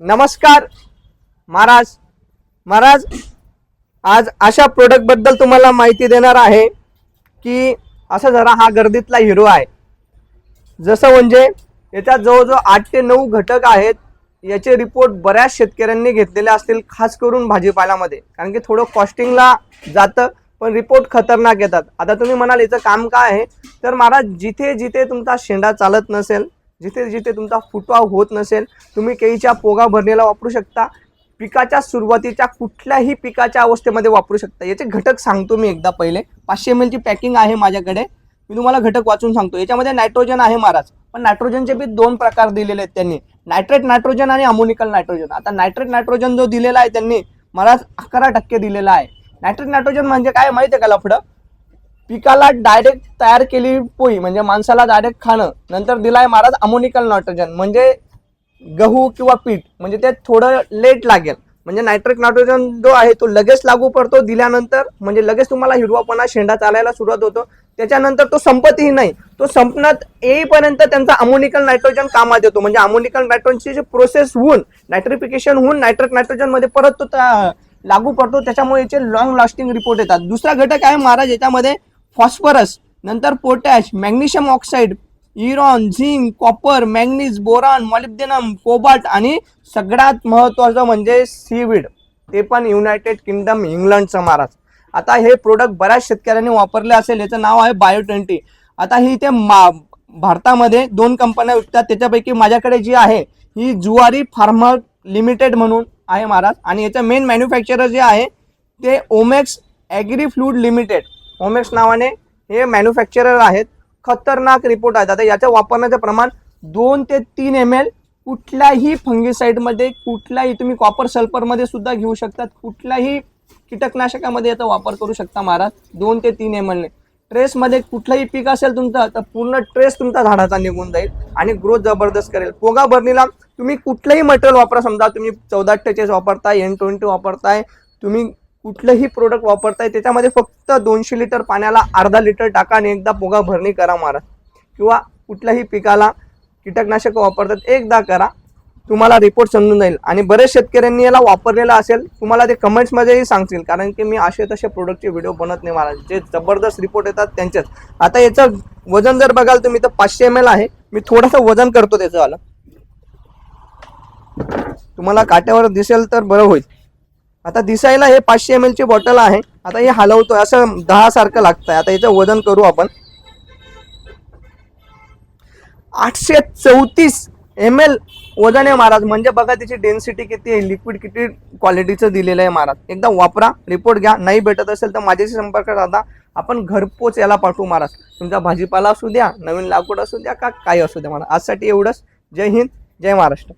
नमस्कार महाराज. महाराज आज अशा प्रोडक्टबद्दल तुम्हाला माहिती देणार आहे की असं जरा हा गर्दीतला हिरो आहे. जसं म्हणजे याच्यात जवळजवळ आठ ते नऊ घटक आहेत. याचे रिपोर्ट बऱ्याच शेतकऱ्यांनी घेतलेले असतील खास करून भाजीपाल्यामध्ये कारण की थोडं कॉस्टिंगला जातं पण रिपोर्ट खतरनाक येतात. आता तुम्ही म्हणाल याचं काम काय आहे? तर महाराज जिथे जिथे तुमचा शेंडा चालत नसेल जिथे जिथे तुमचा फुटवा होत नसेल तुम्ही केळीच्या पोगा भरणीला वापरू शकता. पिकाच्या सुरुवातीच्या कुठल्याही पिकाच्या अवस्थेमध्ये वापरू शकता. याचे घटक सांगतो मी एकदा पहिले. पाचशे एम एलची पॅकिंग आहे माझ्याकडे. मी तुम्हाला घटक वाचून सांगतो. याच्यामध्ये नायट्रोजन आहे महाराज. पण नायट्रोजनचे बी दोन प्रकार दिलेले आहेत त्यांनी. नायट्रेट नायट्रोजन आणि अमोनिकल नायट्रोजन आता नायट्रेट नायट्रोजन जो दिलेला आहे त्यांनी महाराज अकरा टक्के दिलेला आहे. नायट्रेट नायट्रोजन म्हणजे काय माहिती आहे का लफडं? पिकाला डायरेक्ट तयार केली पोळी म्हणजे माणसाला डायरेक्ट खाणं. नंतर दिलाय महाराज अमोनिकल नायट्रोजन म्हणजे गहू किंवा पीठ म्हणजे ते थोडं लेट लागेल. म्हणजे नायट्रिक नायट्रोजन जो आहे तो लगेच लागू पडतो दिल्यानंतर म्हणजे लगेच तुम्हाला हिरवापणा शेंडा चालायला सुरुवात होतो. त्याच्यानंतर तो संपतही नाही. तो संपण्यात येईपर्यंत त्यांचा अमोनिकल नायट्रोजन कामात येतो. म्हणजे अमोनिकल नायट्रोजनची जी प्रोसेस होऊन नायट्रिफिकेशन होऊन नायट्रिक नायट्रोजनमध्ये परत तो लागू पडतो. त्याच्यामुळे याचे लॉंग लास्टिंग रिपोर्ट येतात. दुसरा घटक आहे महाराज याच्यामध्ये फॉस्फरस नंतर potash magnesium oxide iron zinc copper manganese boron molybdenum cobalt आणि सगळ्यात महत्त्वाचं म्हणजे सीविड. ते पण युनायटेड किंगडम इंग्लंडचं महाराज आता हे प्रोडक्ट बऱ्याच शेतकऱ्यांनी वापरले असेल याचं नाव आहे बायो ट्वेंटी आता ही इथे मा भारतामध्ये दोन कंपन्या विकतात त्याच्यापैकी माझ्याकडे जी आहे ही जुवारी फार्मर लिमिटेड म्हणून आहे महाराज. आणि याचं मेन मॅन्युफॅक्चरर जे आहे ते Omex agri fluid limited. Omex नावाने हे मॅन्युफॅक्चरर आहेत. खतरनाक रिपोर्ट आहेत. आता याच्या वापरण्याचं प्रमाण दोन ते तीन एम एल कुठल्याही फंगिसाईडमध्ये कुठल्याही तुम्ही कॉपर सल्फरमध्ये सुद्धा घेऊ शकतात. कुठल्याही कीटकनाशकामध्ये याचा वापर करू शकता महाराज दोन ते तीन एम एलने ट्रेसमध्ये कुठलंही पीक असेल तुमचं तर पूर्ण ट्रेस तुमचा झाडाचा निघून जाईल आणि ग्रोथ जबरदस्त करेल. पोगा भरणीला तुम्ही कुठलंही मटेरियल वापरा समजा तुम्ही चौदा टचेस वापरताय एन ट्वेंटी वापरताय तुम्ही कुठलंही प्रोडक्ट वापरताय त्याच्यामध्ये फक्त दोनशे लिटर पाण्याला अर्धा लिटर टाका आणि एकदा पोगा भरणी करा मारा. किंवा कुठल्याही पिकाला कीटकनाशक वापरतात एकदा करा. तुम्हाला रिपोर्ट समजून जाईल. आणि बरेच शेतकऱ्यांनी याला वापरलेला असेल तुम्हाला ते कमेंट्समध्येही सांगतील. कारण की मी असे तसे प्रोडक्टचे व्हिडिओ बनत नाही मला जे जबरदस्त रिपोर्ट येतात त्यांचेच. आता याचं वजन जर बघाल तुम्ही तर पाचशे एम एल आहे. मी थोडंसं वजन करतो त्याचं आलं तुम्हाला काट्यावर दिसेल तर बरं होईल. आता दिसायला हे पाचशे एम एलची बॉटल आहे. आता हे हलवतोय असं दहा सारखं लागतंय. आता याचं वजन करू आपण. आठशे चौतीस एम एल वजन आहे महाराज. म्हणजे बघा त्याची डेन्सिटी किती आहे लिक्विड किती क्वालिटीचं दिलेलं आहे महाराज. एकदा वापरा रिपोर्ट घ्या. नाही भेटत असेल तर माझ्याशी संपर्क साधा. आपण घरपोच याला पाठवू महाराज. तुमचा भाजीपाला असू द्या नवीन लाकूड असू द्या का काही असू द्या महाराज. आजसाठी एवढंच. जय हिंद जय महाराष्ट्र.